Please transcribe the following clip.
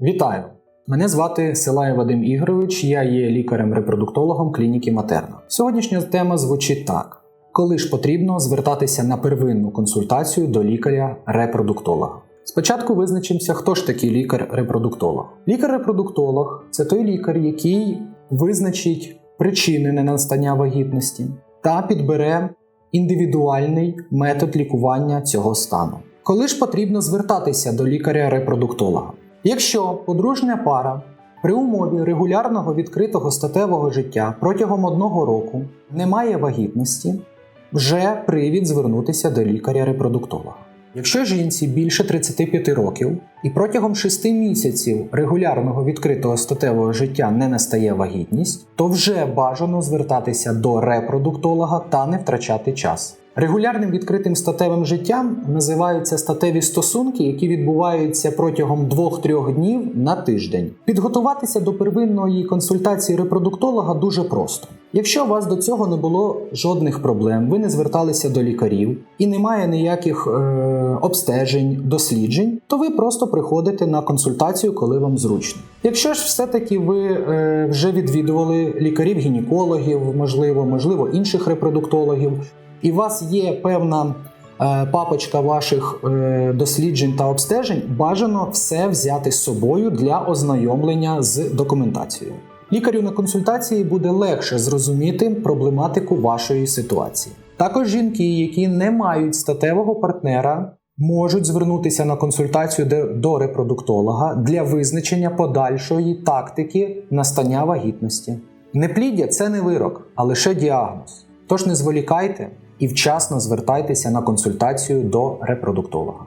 Вітаю! Мене звати Силає Вадим Ігорович, я є лікарем-репродуктологом клініки Матерна. Сьогоднішня тема звучить так: коли ж потрібно звертатися на первинну консультацію до лікаря-репродуктолога? Спочатку визначимося, хто ж такий лікар-репродуктолог. Лікар-репродуктолог це той лікар, який визначить причини ненастання вагітності та підбере індивідуальний метод лікування цього стану. Коли ж потрібно звертатися до лікаря-репродуктолога? Якщо подружня пара при умові регулярного відкритого статевого життя протягом одного року не має вагітності, вже привід звернутися до лікаря-репродуктолога. Якщо жінці більше 35 років і протягом 6 місяців регулярного відкритого статевого життя не настає вагітність, то вже бажано звертатися до репродуктолога та не втрачати час. Регулярним відкритим статевим життям називаються статеві стосунки, які відбуваються протягом 2-3 днів на тиждень. Підготуватися до первинної консультації репродуктолога дуже просто. Якщо у вас до цього не було жодних проблем, ви не зверталися до лікарів і немає ніяких е, обстежень, досліджень, то ви просто приходите на консультацію, коли вам зручно. Якщо ж все-таки ви е, вже відвідували лікарів-гінекологів, можливо, можливо, інших репродуктологів, і у вас є певна е, папочка ваших е, досліджень та обстежень, бажано все взяти з собою для ознайомлення з документацією. Лікарю на консультації буде легше зрозуміти проблематику вашої ситуації. Також жінки, які не мають статевого партнера, можуть звернутися на консультацію до- репродуктолога для визначення подальшої тактики настання вагітності. Непліддя це не вирок, а лише діагноз. Тож не зволікайте і вчасно звертайтеся на консультацію до репродуктолога.